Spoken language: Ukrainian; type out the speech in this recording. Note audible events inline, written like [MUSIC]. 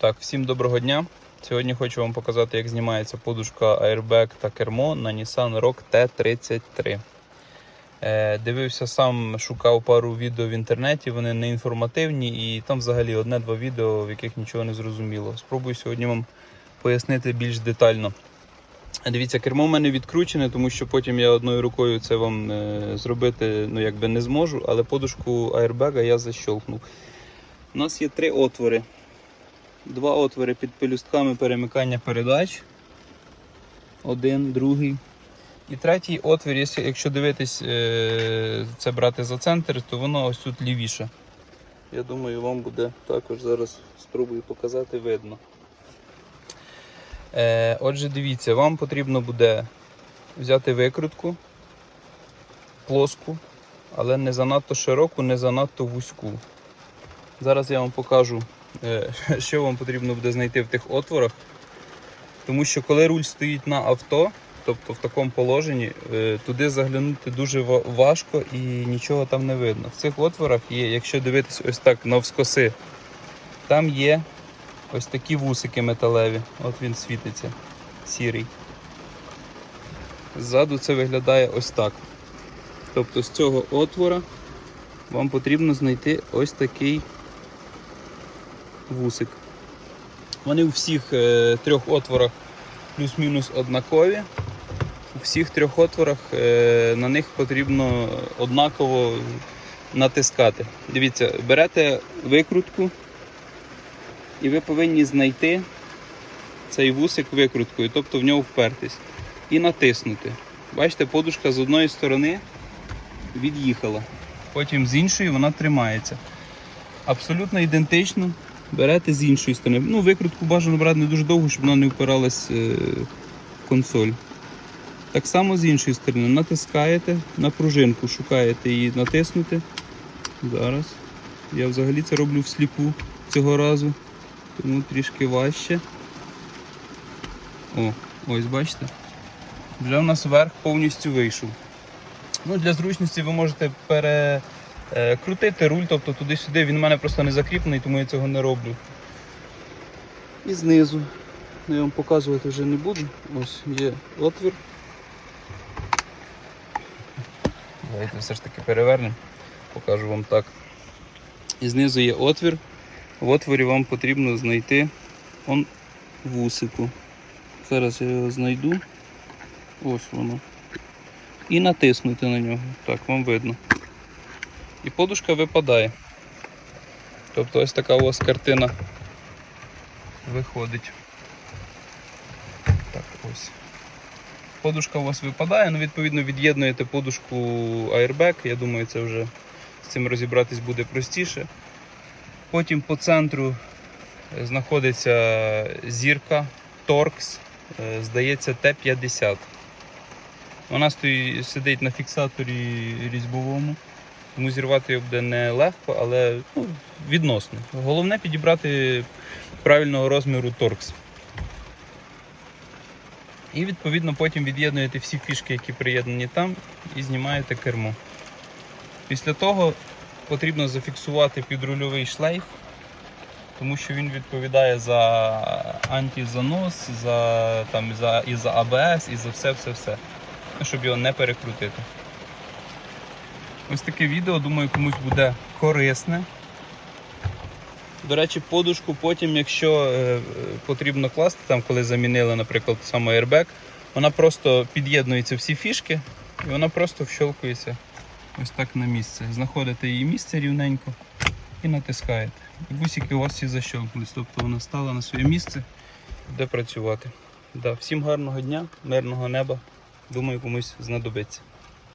Так, всім доброго дня. Сьогодні хочу вам показати, як знімається подушка Airbag та кермо на Nissan Rogue T33. Е, дивився сам, шукав пару відео в інтернеті, вони не інформативні і там взагалі одне-два відео, в яких нічого не зрозуміло. Спробую сьогодні вам пояснити більш детально. Дивіться, кермо в мене відкручене, тому що потім я одною рукою це вам е, зробити ну, якби не зможу, але подушку аербега я защолкнув. У нас є три отвори. Два отвори під пелюстками перемикання передач. Один, другий. І третій отвір, якщо- дивитись, е, це брати за центр, то воно ось тут лівіше. Я думаю, вам буде також зараз спробую показати, видно. Е, Отже, дивіться, вам потрібно буде взяти викрутку плоску, але не занадто широку, не занадто вузьку. Зараз я вам покажу, [LAUGHS] що вам потрібно буде знайти в тих отворах. Тому що коли руль стоїть на авто, тобто в такому положенні, е, туди заглянути дуже важко і нічого там не видно. В цих отворах є, якщо дивитись ось так навскоси, там є ось такі вусики металеві. От він світиться, сірий. Ззаду це виглядає ось так. Тобто з цього отвора вам потрібно знайти ось такий вусик. Вони у всіх е, трьох отворах плюс-мінус однакові. У всіх трьох отворах е, на них потрібно однаково натискати. Дивіться, берете викрутку і ви повинні знайти цей вусик викруткою, тобто в нього впертись, і натиснути. Бачите, подушка з одної сторони від'їхала, потім з іншої вона тримається. Абсолютно ідентично берете з іншої сторони. Ну, викрутку бажано брати не дуже довго, щоб вона не впиралась е, в консоль. Так само з іншої сторони натискаєте на пружинку, шукаєте її натиснути. Зараз. Я взагалі це роблю всліпу цього разу, тому трішки важче. О, ось бачите. Вже в нас верх повністю вийшов. Ну, Для зручності ви можете перекрутити руль, тобто туди-сюди. Він в мене просто не закріплений, тому я цього не роблю. І знизу. Ну, я вам показувати вже не буду. Ось є отвір. Давайте все ж таки перевернемо. Покажу вам так. І знизу є отвір. В отворі вам потрібно знайти он вусику. Зараз я його знайду. Ось воно. І натиснути на нього. Так, вам видно. І подушка випадає. Тобто ось така у вас картина виходить. Так, ось. Подушка у вас випадає, ну відповідно від'єднуєте подушку Airbag. Я думаю, це вже з цим розібратись буде простіше. Потім по центру е, знаходиться зірка Torx, е, здається, Т-50. Вона стоїть, сидить на фіксаторі різьбовому, тому зірвати його буде не легко, але ну, відносно. Головне підібрати правильного розміру торкс. І відповідно потім від'єднуєте всі фішки, які приєднані там, і знімаєте кермо. Після того потрібно зафіксувати підрульовий шлейф, тому що він відповідає за антизанос, за, там, за, і за АБС, і за все-все-все. Щоб його не перекрутити. Ось таке відео, думаю, комусь буде корисне. До речі, подушку потім, якщо е, е, потрібно класти, там, коли замінили, наприклад, саме airbag, вона просто під'єднується всі фішки і вона просто вщолкується ось так на місце. Знаходите її місце рівненько і натискаєте. І бусики у вас всі защолкнулись, тобто вона стала на своє місце, де працювати. Да, всім гарного дня, мирного неба. Думаю, комусь знадобиться.